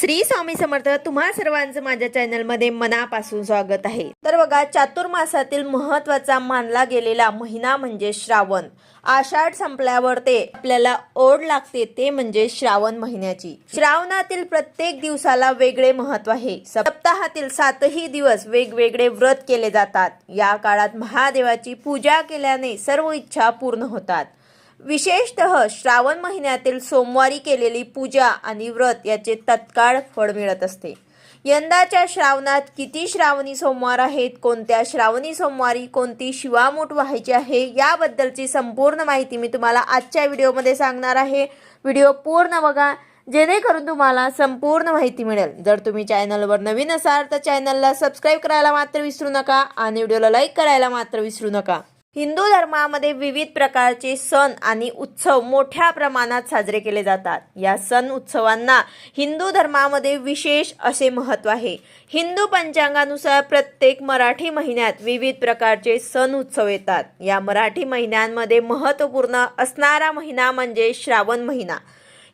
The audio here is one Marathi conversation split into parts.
श्री स्वामी समर्थ तुम्हा सर्वांचं माझ्या चॅनलमध्ये मनापासून स्वागत आहे. तर बघा चातुर्मासातील महत्त्वाचा मानला गेलेला महिना म्हणजे श्रावण. आषाढ संपल्यावर ते आपल्याला ओढ लागते ते म्हणजे श्रावण महिन्याची. श्रावणातील प्रत्येक दिवसाला वेगळे महत्त्व आहे. सप्ताहातील सातही दिवस वेगवेगळे व्रत केले जातात. या काळात महादेवाची पूजा केल्याने सर्व इच्छा पूर्ण होतात. विशेषतः श्रावण महिन्यातील सोमवारी केलेली पूजा आणि व्रत याचे तत्काळ फळ मिळत असते. यंदाच्या श्रावणात किती श्रावणी सोमवार आहेत कोणत्या श्रावणी सोमवारी कोणती शिवामूठ व्हायची आहे याबद्दलची संपूर्ण माहिती मी तुम्हाला आजच्या व्हिडिओमध्ये सांगणार आहे. व्हिडिओ पूर्ण बघा जेणेकरून तुम्हाला संपूर्ण माहिती मिळेल. जर तुम्ही चॅनलवर नवीन असाल तर चॅनलला सबस्क्राईब करायला मात्र विसरू नका आणि व्हिडिओला लाईक करायला मात्र विसरू नका. हिंदू धर्मामध्ये विविध प्रकारचे सण आणि उत्सव मोठ्या प्रमाणात साजरे केले जातात. या सण उत्सवांना हिंदू धर्मामध्ये विशेष असे महत्त्व आहे. हिंदू पंचांगानुसार प्रत्येक मराठी महिन्यात विविध प्रकारचे सण उत्सव येतात. या मराठी महिन्यांमध्ये महत्त्वपूर्ण असणारा महिना म्हणजे श्रावण महिना.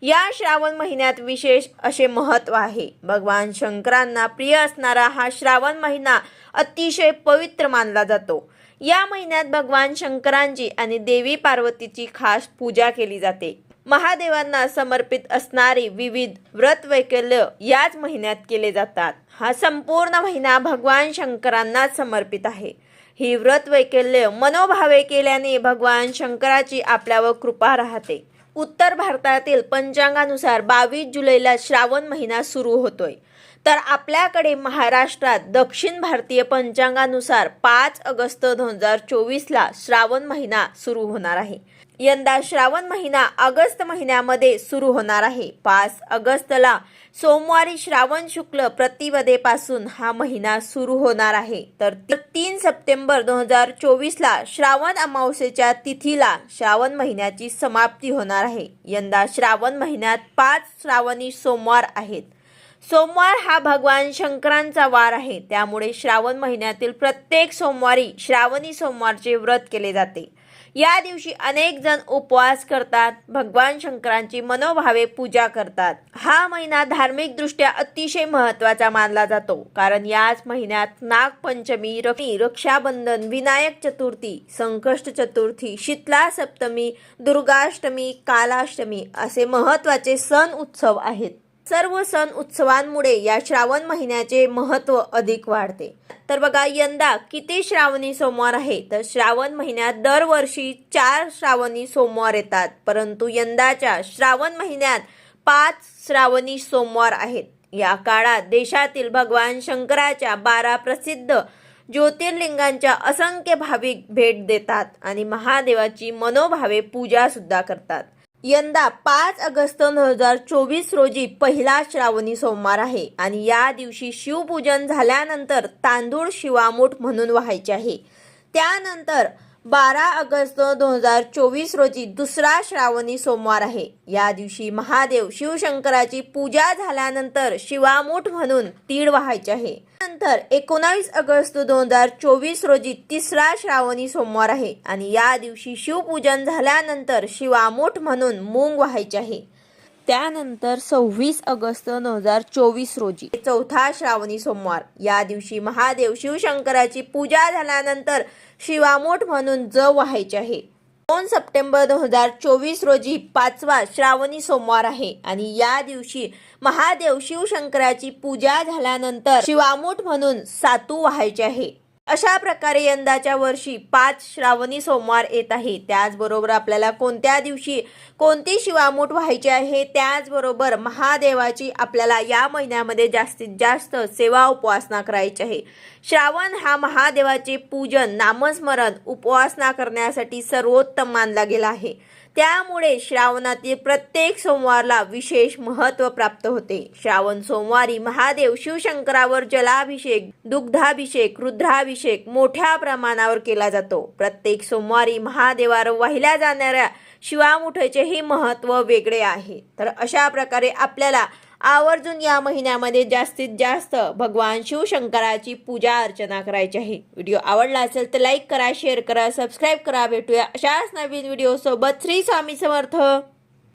या श्रावण महिन्यात विशेष असे महत्त्व आहे. भगवान शंकरांना प्रिय असणारा हा श्रावण महिना अतिशय पवित्र मानला जातो. या महिन्यात भगवान शंकरांची आणि देवी पार्वतीची खास पूजा केली जाते. महादेवांना समर्पित असणारी विविध व्रत वैकल्य याच महिन्यात केले जातात. हा संपूर्ण महिना भगवान शंकरांना समर्पित आहे. ही व्रत वैकल्य मनोभावे केल्याने भगवान शंकराची आपल्यावर कृपा राहते. उत्तर भारतातील पंचांगानुसार बावीस जुलैला श्रावण महिना सुरू होतोय. तर आपल्याकडे महाराष्ट्रात दक्षिण भारतीय पंचांगानुसार पाच ऑगस्ट दोन हजार चोवीसला श्रावण महिना सुरू होणार आहे. यंदा श्रावण महिना ऑगस्ट महिन्यामध्ये सुरू होणार आहे. पाच ऑगस्टला सोमवारी श्रावण शुक्ल प्रतिपदेपासून हा महिना सुरू होणार आहे. तर तीन सप्टेंबर दोन हजार चोवीसला श्रावण अमावस्येच्या तिथीला श्रावण महिन्याची समाप्ती होणार आहे. यंदा श्रावण महिन्यात पाच श्रावणी सोमवार आहेत. सोमवार हा भगवान शंकरांचा वार आहे. त्यामुळे श्रावण महिन्यातील प्रत्येक सोमवारी श्रावणी सोमवारचे व्रत केले जाते. या दिवशी अनेक जण उपवास करतात भगवान शंकरांची मनोभावे पूजा करतात. हा महिना धार्मिकदृष्ट्या अतिशय महत्त्वाचा मानला जातो कारण याच महिन्यात नागपंचमी रक्षी रक्षाबंधन विनायक चतुर्थी संकष्ट चतुर्थी शीतला सप्तमी दुर्गाष्टमी कालाष्टमी असे महत्त्वाचे सण उत्सव आहेत. सर्व सण उत्सवांमुळे या श्रावण महिन्याचे महत्त्व अधिक वाढते. तर बघा यंदा किती श्रावणी सोमवार आहे? तर श्रावण महिन्यात दरवर्षी चार श्रावणी सोमवार येतात. परंतु यंदाच्या श्रावण महिन्यात पाच श्रावणी सोमवार आहेत. या काळात देशातील भगवान शंकराच्या बारा प्रसिद्ध ज्योतिर्लिंगांच्या असंख्य भाविक भेट देतात आणि महादेवाची मनोभावे पूजा सुद्धा करतात. यंदा पाच ऑगस्ट दोन हजार चोवीस रोजी पहिला श्रावणी सोमवार आहे आणि या दिवशी शिवपूजन झाल्यानंतर तांदूळ शिवामूठ म्हणून व्हायचे आहे. त्यानंतर बारा ऑगस्ट दोन हजार चोवीस रोजी दुसरा श्रावणी सोमवार आहे. या दिवशी महादेव शिवशंकराची पूजा झाल्यानंतर शिवामूठ म्हणून तीळ व्हायचे आहे. नंतर एकोणावीस ऑगस्ट दोन हजार चोवीस रोजी तिसरा श्रावणी सोमवार आहे आणि या दिवशी शिवपूजन झाल्यानंतर शिवामूठ म्हणून मूंग व्हायचे आहे. त्यानंतर सव्वीस ऑगस्ट दोन हजार चोवीस रोजी चौथा श्रावणी सोमवार. या दिवशी महादेव शिवशंकराची पूजा झाल्यानंतर शिवामोठ म्हणून ज व्हायचे आहे. दोन सप्टेंबर दोन हजार चोवीस रोजी पाचवा श्रावणी सोमवार आहे आणि या दिवशी महादेव शिवशंकराची पूजा झाल्यानंतर शिवामूठ म्हणून सातू व्हायचे आहे. अशा प्रकारे यंदाच्या वर्षी पाच श्रावणी सोमवार येत आहे. त्याचबरोबर आपल्याला कोणत्या दिवशी कोणती शिवामूठ व्हायची आहे त्याचबरोबर महादेवाची आपल्याला या महिन्यामध्ये जास्तीत जास्त सेवा उपासना करायची आहे. श्रावण हा महादेवाचे पूजन नामस्मरण उपासना करण्यासाठी सर्वोत्तम मानला गेला आहे. त्यामुळे श्रावणातील प्रत्येक सोमवारला विशेष महत्त्व प्राप्त होते. श्रावण सोमवारी महादेव शिवशंकरावर जलाभिषेक दुग्धाभिषेक रुद्राभिषेक मोठ्या प्रमाणावर केला जातो. प्रत्येक सोमवारी महादेवावर वाहिल्या जाणाऱ्या शिवामुठेचेही महत्त्व वेगळे आहे. तर अशा प्रकारे आपल्याला आवर्जून या महिन्यामध्ये जास्तीत जास्त भगवान शिवशंकराची पूजा अर्चना करायची आहे. व्हिडिओ आवडला असेल तर लाईक करा शेअर करा सबस्क्राईब करा. भेटूया अशाच नवीन व्हिडिओ सोबत. श्री स्वामी समर्थ.